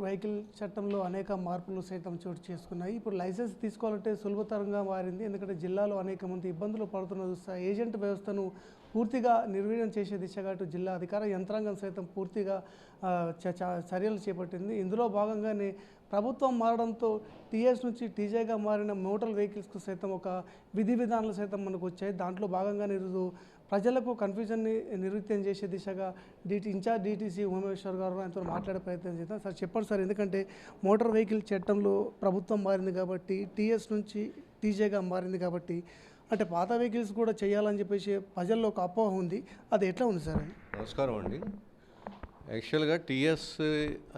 Vehicle చట్టంలో అనేక మార్పులు సైతం చోటు చేసుకున్నాయి. ఇప్పుడు లైసెన్స్ తీసుకోవాలంటే సులభతరంగా మారింది. ఎందుకంటే జిల్లాలో అనేక మంది ఇబ్బందులు పడుతున్న చూస్తా ఏజెంట్ వ్యవస్థను పూర్తిగా నిర్వీర్యం చేసే దిశగా అటు జిల్లా అధికార యంత్రాంగం సైతం పూర్తిగా చ- చ- చర్యలు చేపట్టింది. ఇందులో భాగంగానే ప్రభుత్వం మారడంతో టీఎస్ నుంచి టీజేగా మారిన మోటార్ వెహికల్స్కు సైతం ఒక విధి విధానాలు సైతం మనకు వచ్చాయి. దాంట్లో భాగంగానే ఈరోజు ప్రజలకు కన్ఫ్యూజన్ని నిరుత్యం చేసే దిశగా డిటి ఇన్ఛార్జ్ డీటీసీ ఉమేశ్వర్ గారు ఆయనతో మాట్లాడే ప్రయత్నం చేద్దాం సార్ చెప్పండి సార్ ఎందుకంటే మోటార్ వెహికల్ చట్టంలో ప్రభుత్వం మారింది కాబట్టి టీఎస్ నుంచి టీజేగా మారింది కాబట్టి అంటే పాత వెహికల్స్ కూడా చేయాలని చెప్పేసి ప్రజల్లో ఒక అపోహ ఉంది. అది ఎట్లా ఉంది సార్? అది నమస్కారం అండి. యాక్చువల్గా టీఎస్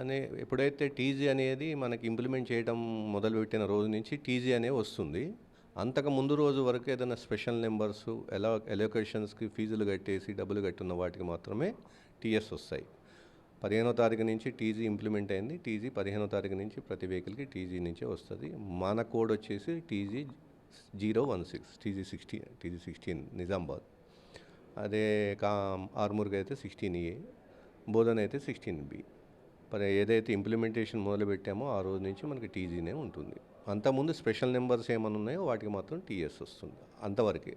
అనే ఎప్పుడైతే టీజీ అనేది మనకి ఇంప్లిమెంట్ చేయడం మొదలుపెట్టిన రోజు నుంచి టీజీ అనే వస్తుంది. అంతకు ముందు రోజు వరకు ఏదైనా స్పెషల్ నెంబర్స్ ఎలా ఎలొకేషన్స్కి ఫీజులు కట్టేసి డబ్బులు కట్టున్న వాటికి మాత్రమే టీఎస్ వస్తాయి. పదిహేనో తారీఖు నుంచి టీజీ ఇంప్లిమెంట్ అయింది. టీజీ పదిహేనో తారీఖు నుంచి ప్రతి వెహికల్కి టీజీ నుంచే వస్తుంది. మన కోడ్ వచ్చేసి TG zero one six TG sixteen TG sixteen Nizamabad. అదే కా ఆర్మూర్గా అయితే సిక్స్టీన్ ఏ బోధన అయితే సిక్స్టీన్ బి. మరి ఏదైతే ఇంప్లిమెంటేషన్ మొదలుపెట్టామో ఆ రోజు నుంచి మనకి టీజీనే ఉంటుంది. అంతకుముందు స్పెషల్ నెంబర్స్ ఏమైనా ఉన్నాయో వాటికి మాత్రం టీఎస్ వస్తుంది అంతవరకే.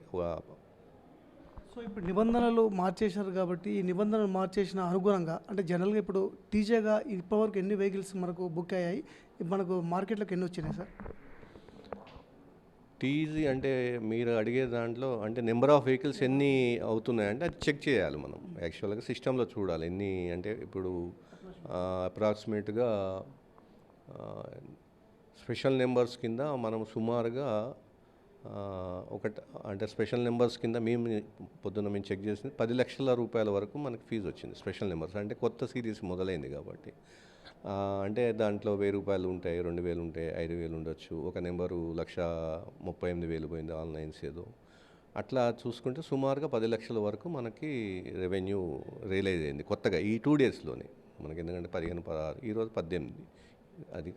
సో ఇప్పుడు నిబంధనలు మార్చేశారు కాబట్టి ఈ నిబంధనలు మార్చేసిన అనుగుణంగా అంటే జనరల్గా ఇప్పుడు టీజేగా ఇప్పటివరకు ఎన్ని వెహికల్స్ మనకు బుక్ అయ్యాయి? మనకు మార్కెట్లోకి ఎన్ని వచ్చినాయి సార్? టీజీ అంటే మీరు అడిగే దాంట్లో అంటే నెంబర్ ఆఫ్ వెహికల్స్ ఎన్ని అవుతున్నాయంటే అది చెక్ చేయాలి మనం. యాక్చువల్గా సిస్టంలో చూడాలి ఎన్ని అంటే ఇప్పుడు అప్రాక్సిమేట్గా స్పెషల్ నెంబర్స్ కింద మనం సుమారుగా ఒకటి ఒక అంటే స్పెషల్ నెంబర్స్ కింద మేము పొద్దున్న మేము చెక్ చేసింది పది లక్షల రూపాయల వరకు మనకి ఫీజు వచ్చింది స్పెషల్ నెంబర్స్. అంటే కొత్త సిరీస్ మొదలైంది కాబట్టి. అంటే దాంట్లో వెయ్యి రూపాయలు ఉంటాయి రెండు వేలు ఉంటాయి ఐదు వేలు ఉండొచ్చు. ఒక నెంబరు లక్ష ముప్పై ఎనిమిది వేలు పోయింది ఆన్లైన్స్ ఏదో. అట్లా చూసుకుంటే సుమారుగా పది లక్షల వరకు మనకి రెవెన్యూ రియలైజ్ అయింది కొత్తగా ఈ టూ డేస్లోనే. మనకి ఎందుకంటే పదిహేను పదహారు ఈరోజు పద్దెనిమిది. అది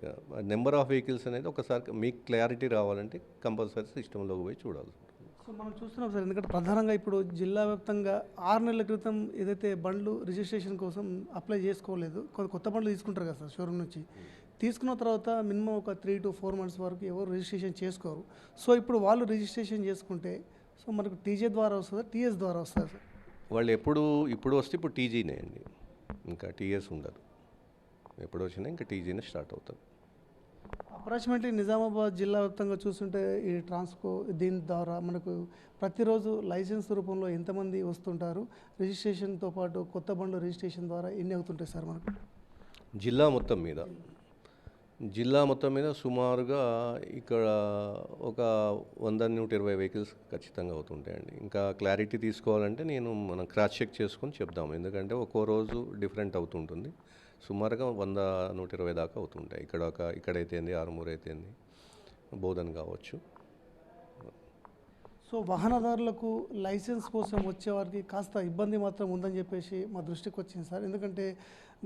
నెంబర్ ఆఫ్ వెహికల్స్ అనేది ఒకసారి మీకు క్లారిటీ రావాలంటే కంపల్సరీ సిస్టంలోకి పోయి చూడాలి సో మనం చూస్తున్నాం సార్ ఎందుకంటే ప్రధానంగా ఇప్పుడు జిల్లా వ్యాప్తంగా ఆరు నెలల క్రితం ఏదైతే బండ్లు రిజిస్ట్రేషన్ కోసం అప్లై చేసుకోలేదు కొత్త బండ్లు తీసుకుంటారు కదా సార్ షోరూమ్ నుంచి. తీసుకున్న తర్వాత మినిమం ఒక త్రీ టు ఫోర్ మంత్స్ వరకు ఎవరు రిజిస్ట్రేషన్ చేసుకోరు. సో ఇప్పుడు వాళ్ళు రిజిస్ట్రేషన్ చేసుకుంటే సో మనకు టీజే ద్వారా వస్తుందా టీఎస్ ద్వారా వస్తుందా సార్? వాళ్ళు ఎప్పుడు ఇప్పుడు వస్తే ఇప్పుడు టీజీనే అండి. ఇంకా టీఎస్ ఉండదు. ఎప్పుడు వచ్చినా ఇంకా టీజీనే స్టార్ట్ అవుతుంది. అప్రాక్సిమేట్లీ నిజామాబాద్ జిల్లా వ్యాప్తంగా చూస్తుంటే ఈ ట్రాన్స్కో దీని ద్వారా మనకు ప్రతిరోజు లైసెన్స్ రూపంలో ఎంతమంది వస్తుంటారు? రిజిస్ట్రేషన్తో పాటు కొత్త బండ్లు రిజిస్ట్రేషన్ ద్వారా ఎన్ని అవుతుంటాయి సార్ మనకు? జిల్లా మొత్తం మీద. జిల్లా మొత్తం మీద సుమారుగా ఇక్కడ ఒక వంద నూట ఇరవై వెహికల్స్ ఖచ్చితంగా అవుతుంటాయండి. ఇంకా క్లారిటీ తీసుకోవాలంటే నేను మనం క్రాస్ చెక్ చేసుకొని చెప్దాము ఎందుకంటే ఒక్కో రోజు డిఫరెంట్ అవుతుంటుంది. సుమారుగా వంద నూట ఇరవై దాకా అవుతుంటాయి. ఇక్కడ ఒక ఇక్కడైతే ఏంది ఆరుమూరు అయితేంది బోధన్ కావచ్చు. సో వాహనదారులకు లైసెన్స్ కోసం వచ్చేవారికి కాస్త ఇబ్బంది మాత్రం ఉందని చెప్పేసి మా దృష్టికి వచ్చింది సార్. ఎందుకంటే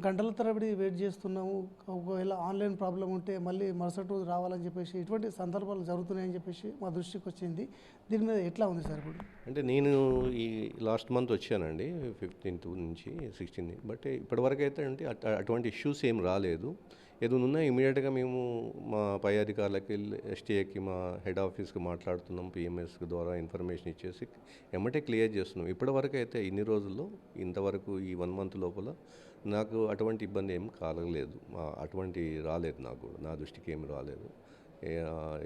గంటల తరబడి వెయిట్ చేస్తున్నాము. ఒకవేళ ఆన్లైన్ ప్రాబ్లం ఉంటే మళ్ళీ మరుసటి రోజు రావాలని చెప్పేసి ఇటువంటి సందర్భాలు జరుగుతున్నాయని చెప్పేసి మా దృష్టికి వచ్చింది. దీని మీద ఎట్లా ఉంది సార్ ఇప్పుడు? అంటే నేను ఈ లాస్ట్ మంత్ వచ్చానండి ఫిఫ్టీన్త్ నుంచి సిక్స్టీన్ బట్ ఇప్పటివరకు అయితే అంటే అటువంటి ఇష్యూస్ ఏం రాలేదు. ఏదైనా ఉన్నా ఇమీడియట్గా మేము మా పై అధికారులకి ఎస్టీఏకి మా హెడ్ ఆఫీస్కి మాట్లాడుతున్నాం పిఎంఎస్ ద్వారా ఇన్ఫర్మేషన్ ఇచ్చేసి ఎమ్మటే క్లియర్ చేస్తున్నాం. ఇప్పటివరకు అయితే ఇన్ని రోజుల్లో ఇంతవరకు ఈ వన్ మంత్ లోపల నాకు అటువంటి ఇబ్బంది ఏం కాలలేదు అటువంటి రాలేదు నాకు కూడా. నా దృష్టికి ఏమి రాలేదు.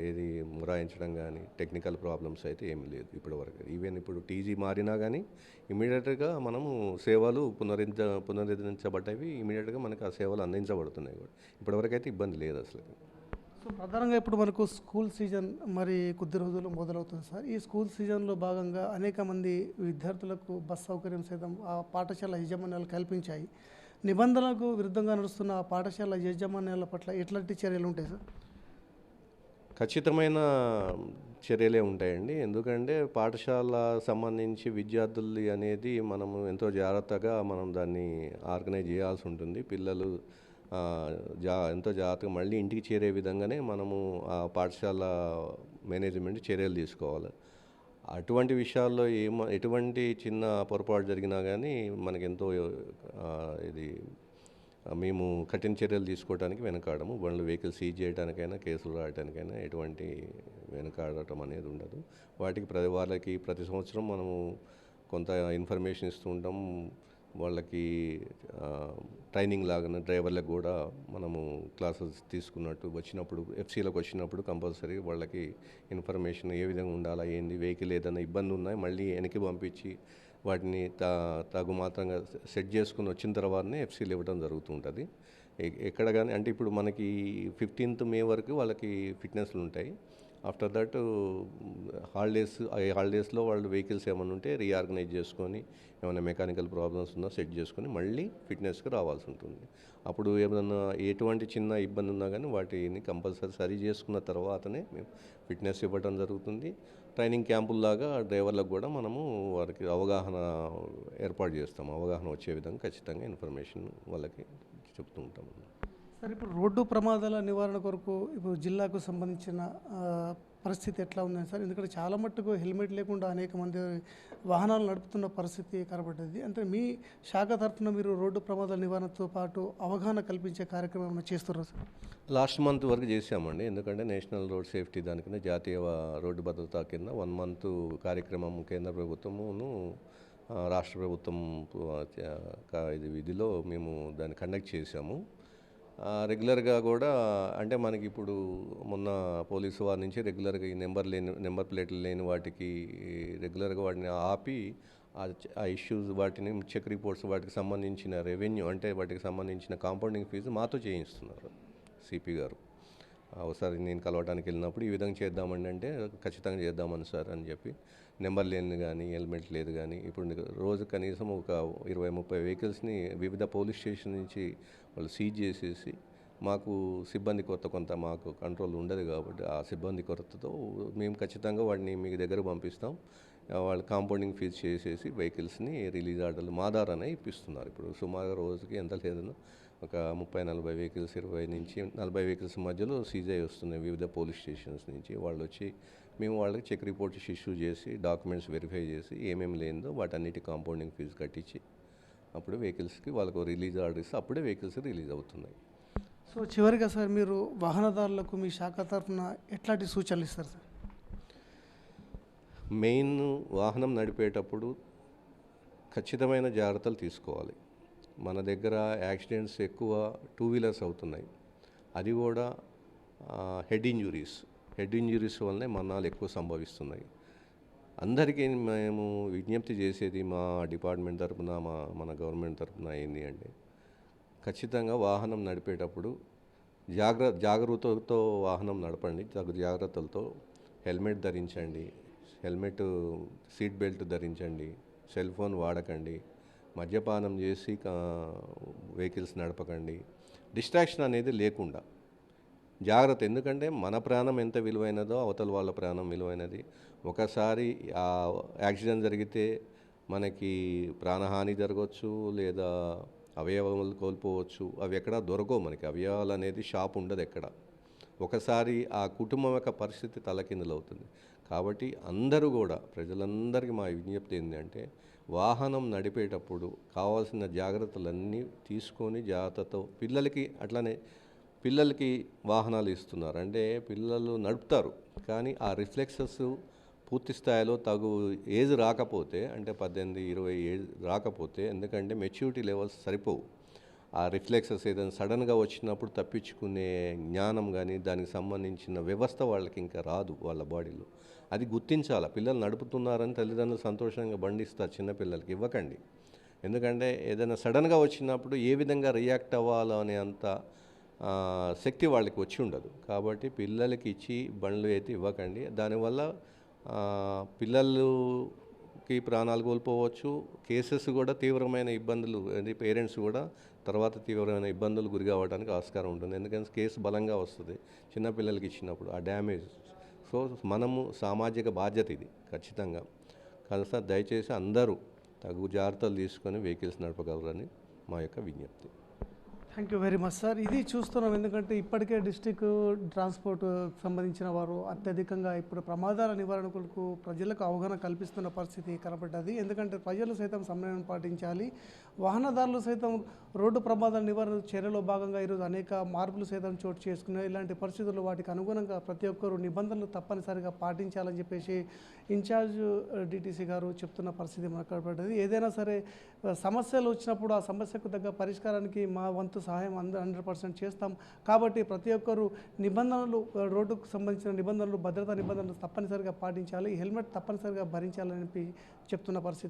ఏది మురాయించడం కానీ టెక్నికల్ ప్రాబ్లమ్స్ అయితే ఏమీ లేదు ఇప్పటివరకు. ఈవెన్ ఇప్పుడు టీజీ మారినా కానీ ఇమీడియట్గా మనము సేవలు పునరుద్ధ పునరుద్ధరించబడ్డవి ఇమీడియట్గా మనకు ఆ సేవలు అందించబడుతున్నాయి కూడా. ఇప్పటివరకు అయితే ఇబ్బంది లేదు అసలు. సో ప్రధానంగా ఇప్పుడు మనకు స్కూల్ సీజన్ మరి కొద్ది రోజులు మొదలవుతుంది సార్. ఈ స్కూల్ సీజన్లో భాగంగా అనేక మంది విద్యార్థులకు బస్ సౌకర్యం సైతం ఆ పాఠశాల యజమానులు కల్పించాయి. నిబంధనలకు విరుద్ధంగా నడుస్తున్న ఆ పాఠశాల యాజమాన్యాల పట్ల ఎట్లాంటి చర్యలు ఉంటాయి సార్? ఖచ్చితమైన చర్యలే ఉంటాయండి. ఎందుకంటే పాఠశాల సంబంధించి విద్యార్థులు అనేది మనము ఎంతో జాగ్రత్తగా మనం దాన్ని ఆర్గనైజ్ చేయాల్సి ఉంటుంది. పిల్లలు జా ఎంతో జాగ్రత్తగా మళ్ళీ ఇంటికి చేరే విధంగానే మనము ఆ పాఠశాల మేనేజ్మెంట్ చర్యలు తీసుకోవాలి. అటువంటి విషయాల్లో ఏమ ఎటువంటి చిన్న పొరపాటు జరిగినా కానీ మనకెంతో ఇది మేము కఠిన చర్యలు తీసుకోవడానికి వెనకాడము. బండ్లు వెహికల్ సీజ్ చేయడానికైనా కేసులు రాయడానికైనా ఎటువంటి వెనకాడటం అనేది ఉండదు. వాటికి ప్రతి వాళ్ళకి ప్రతి సంవత్సరం మనము కొంత ఇన్ఫర్మేషన్ ఇస్తూ ఉంటాం. వాళ్ళకి ట్రైనింగ్ లాగానే డ్రైవర్లకు కూడా మనము క్లాసెస్ తీసుకున్నట్టు వచ్చినప్పుడు ఎఫ్సీలకు వచ్చినప్పుడు కంపల్సరీ వాళ్ళకి ఇన్ఫర్మేషన్ ఏ విధంగా ఉండాలా ఏంది వెహికల్ ఏదైనా ఇబ్బంది ఉన్నాయి మళ్ళీ వెనక్కి పంపించి వాటిని తా తగు మాత్రంగా సెట్ చేసుకుని వచ్చిన తర్వాతనే ఎఫ్సీలు ఇవ్వడం జరుగుతుంటుంది. ఎక్కడ కానీ అంటే ఇప్పుడు మనకి ఫిఫ్టీన్త్ మే వరకు వాళ్ళకి ఫిట్నెస్లు ఉంటాయి. ఆఫ్టర్ దట్ హాలిడేస్ ఈ హాలిడేస్లో వాళ్ళు వెహికల్స్ ఏమైనా ఉంటే రీఆర్గనైజ్ చేసుకొని ఏమైనా మెకానికల్ ప్రాబ్లమ్స్ ఉన్నా సెట్ చేసుకొని మళ్ళీ ఫిట్నెస్కి రావాల్సి ఉంటుంది. అప్పుడు ఏమైనా ఎటువంటి చిన్న ఇబ్బంది ఉన్నా కానీ వాటిని కంపల్సరీ సరి చేసుకున్న తర్వాతనే మేము ఫిట్నెస్ ఇవ్వడం జరుగుతుంది. ట్రైనింగ్ క్యాంపుల్లాగా డ్రైవర్లకు కూడా మనము వారికి అవగాహన ఏర్పాటు చేస్తాం అవగాహన వచ్చే విధంగా ఖచ్చితంగా ఇన్ఫర్మేషన్ వాళ్ళకి చెప్తూ ఉంటాము. సార్ ఇప్పుడు రోడ్డు ప్రమాదాల నివారణ కొరకు ఇప్పుడు జిల్లాకు సంబంధించిన పరిస్థితి ఎట్లా ఉంది సార్? ఎందుకంటే చాలా మట్టుకు హెల్మెట్ లేకుండా అనేక మంది వాహనాలు నడుపుతున్న పరిస్థితి కనబడ్డది. అంటే మీ శాఖ తరఫున మీరు రోడ్డు ప్రమాదాల నివారణతో పాటు అవగాహన కల్పించే కార్యక్రమం ఏమైనా చేస్తున్నారు సార్? లాస్ట్ మంత్ వరకు చేసామండి ఎందుకంటే నేషనల్ రోడ్ సేఫ్టీ దాని కింద జాతీయ రోడ్డు భద్రత కింద వన్ మంత్ కార్యక్రమం కేంద్ర ప్రభుత్వమును రాష్ట్ర ప్రభుత్వం ఇది విధిలో మేము దాన్ని కండక్ట్ చేసాము రెగ్యులర్గా కూడా అంటే మనకి ఇప్పుడు మొన్న పోలీసు వారి నుంచి రెగ్యులర్గా ఈ నెంబర్ లేని నెంబర్ ప్లేట్లు లేని వాటికి రెగ్యులర్గా వాటిని ఆపి ఆ ఇష్యూస్ వాటిని చెక్ రిపోర్ట్స్ వాటికి సంబంధించిన రెవెన్యూ అంటే వాటికి సంబంధించిన కాంపౌండింగ్ ఫీజు మాతో చేయిస్తున్నారు సిపి గారు. ఒకసారి నేను కలవడానికి వెళ్ళినప్పుడు ఈ విధంగా చేద్దామండి అంటే ఖచ్చితంగా చేద్దామని సార్ అని చెప్పి నెంబర్ లేని కానీ హెల్మెట్ లేదు కానీ ఇప్పుడు రోజు కనీసం ఒక ఇరవై ముప్పై వెహికల్స్ని వివిధ పోలీస్ స్టేషన్ నుంచి వాళ్ళు సీజ్ చేసేసి మాకు సిబ్బంది కొరత కొంత మాకు కంట్రోల్ ఉండదు కాబట్టి ఆ సిబ్బంది కొరతతో మేము ఖచ్చితంగా వాడిని మీ దగ్గర పంపిస్తాం. వాళ్ళు కాంపౌండింగ్ ఫీజ్ చేసేసి వెహికల్స్ని రిలీజ్ ఆర్డర్లు మా ద్వారానే ఇప్పిస్తున్నారు. ఇప్పుడు సుమారుగా రోజుకి ఎంత లేదన్నా ఒక ముప్పై నలభై వెహికల్స్ ఇరవై నుంచి నలభై వెహికల్స్ మధ్యలో సీజ్ అయి వస్తున్నాయి వివిధ పోలీస్ స్టేషన్స్ నుంచి. వాళ్ళు వచ్చి మేము వాళ్ళకి చెక్ రిపోర్ట్స్ ఇష్యూ చేసి డాక్యుమెంట్స్ వెరిఫై చేసి ఏమేమి లేనిదో వాటన్నిటి కాంపౌండింగ్ ఫీజు కట్టించి అప్పుడు వెహికల్స్కి వాళ్ళకు రిలీజ్ ఆర్డర్ ఇస్తే అప్పుడే వెహికల్స్ రిలీజ్ అవుతున్నాయి. సో చివరిగా సార్ మీరు వాహనదారులకు మీ శాఖ తరఫున ఎట్లాంటి సూచనలు ఇస్తారు సార్? మెయిన్ వాహనం నడిపేటప్పుడు ఖచ్చితమైన జాగ్రత్తలు తీసుకోవాలి. మన దగ్గర యాక్సిడెంట్స్ ఎక్కువ టూ వీలర్స్ అవుతున్నాయి. అది కూడా హెడ్ ఇంజురీస్. హెడ్ ఇంజురీస్ వల్లనే మరణాలు ఎక్కువ సంభవిస్తున్నాయి. అందరికీ మేము విజ్ఞప్తి చేసేది మా డిపార్ట్మెంట్ తరపున మా మన గవర్నమెంట్ తరపున ఏంటి అంటే ఖచ్చితంగా వాహనం నడిపేటప్పుడు జాగ్ర జాగ్రత్తతో వాహనం నడపండి. తగు జాగ్రత్తలతో హెల్మెట్ ధరించండి. హెల్మెట్ సీట్ బెల్ట్ ధరించండి. సెల్ ఫోన్ వాడకండి. మద్యపానం చేసి వెహికల్స్ నడపకండి. డిస్ట్రాక్షన్ అనేది లేకుండా. జాగ్రత్త. ఎందుకంటే మన ప్రాణం ఎంత విలువైనదో అవతల వాళ్ళ ప్రాణం విలువైనది. ఒకసారి ఆ యాక్సిడెంట్ జరిగితే మనకి ప్రాణహాని జరగవచ్చు లేదా అవయవాలు కోల్పోవచ్చు. అవి ఎక్కడ దొరకవు మనకి. అవయవాలు అనేది షాప్ ఉండదు ఎక్కడ. ఒకసారి ఆ కుటుంబం యొక్క పరిస్థితి తలకిందులవుతుంది. కాబట్టి అందరూ కూడా ప్రజలందరికీ మా విజ్ఞప్తి ఏంటంటే వాహనం నడిపేటప్పుడు కావాల్సిన జాగ్రత్తలన్నీ తీసుకొని జాగ్రత్తతో పిల్లలకి అట్లనే పిల్లలకి వాహనాలు ఇస్తున్నారు. అంటే పిల్లలు నడుపుతారు. కానీ ఆ రిఫ్లెక్సెస్ పూర్తి స్థాయిలో తగు ఏజ్ రాకపోతే అంటే పద్దెనిమిది ఇరవై ఏజ్ రాకపోతే ఎందుకంటే మెచ్యూరిటీ లెవెల్స్ సరిపోవు. ఆ రిఫ్లెక్సెస్ ఏదైనా సడన్గా వచ్చినప్పుడు తప్పించుకునే జ్ఞానం కానీ దానికి సంబంధించిన వ్యవస్థ వాళ్ళకి ఇంకా రాదు వాళ్ళ బాడీలో. అది గుర్తించాలి. పిల్లలు నడుపుతున్నారని తల్లిదండ్రులు సంతోషంగా బండిస్తారు చిన్నపిల్లలకి ఇవ్వకండి. ఎందుకంటే ఏదైనా సడన్గా వచ్చినప్పుడు ఏ విధంగా రియాక్ట్ అవ్వాలో అనే అంత శక్తి వాళ్ళకి వచ్చి ఉండదు. కాబట్టి పిల్లలకి ఇచ్చి బండ్లు అయితే ఇవ్వకండి. దానివల్ల పిల్లలకి ప్రాణాలు కోల్పోవచ్చు. కేసెస్ కూడా తీవ్రమైన ఇబ్బందులు అంటే పేరెంట్స్ కూడా తర్వాత తీవ్రమైన ఇబ్బందులు గురి కావడానికి ఆస్కారం ఉంటుంది. ఎందుకంటే కేసు బలంగా వస్తుంది. చిన్నపిల్లలకి ఇచ్చినప్పుడు ఆ డ్యామేజ్. సో మనము సామాజిక బాధ్యత ఇది ఖచ్చితంగా. కనుక దయచేసి అందరూ తగు జాగ్రత్తలు తీసుకొని వెహికల్స్ నడపగలరని మా యొక్క విజ్ఞప్తి. Thank you very much sir ఇది చూస్తున్నాం ఎందుకంటే ఇప్పటికే డిస్టిక్ ట్రాన్స్పోర్ట్ సంబంధించిన వారు అత్యధికంగా ఇప్పుడు ప్రమాదాల నివారణకు ప్రజలకు అవగాహన కల్పిస్తున్న పరిస్థితి కనబడ్డది ఎందుకంటే ప్రజలు సైతం సమన్వయం పాటించాలి. వాహనదారులు సైతం రోడ్డు ప్రమాదాల నివారణ చర్యలో భాగంగా ఈరోజు అనేక మార్పులు సైతం చోటు చేసుకున్నాయి. ఇలాంటి పరిస్థితుల్లో వాటికి అనుగుణంగా ప్రతి ఒక్కరూ నిబంధనలు తప్పనిసరిగా పాటించాలని చెప్పేసి ఇన్ఛార్జ్ డిటీసీ గారు చెప్తున్న పరిస్థితి మనకు కనబడ్డది ఏదైనా సరే సమస్యలు వచ్చినప్పుడు ఆ సమస్యకు తగ్గ పరిష్కారానికి మా వంతు సహాయం అందరూ హండ్రెడ్ పర్సెంట్ చేస్తాం. కాబట్టి ప్రతి ఒక్కరు నిబంధనలు రోడ్డుకు సంబంధించిన నిబంధనలు భద్రతా నిబంధనలు తప్పనిసరిగా పాటించాలి. హెల్మెట్ తప్పనిసరిగా భరించాలని చెప్తున్న పరిస్థితి.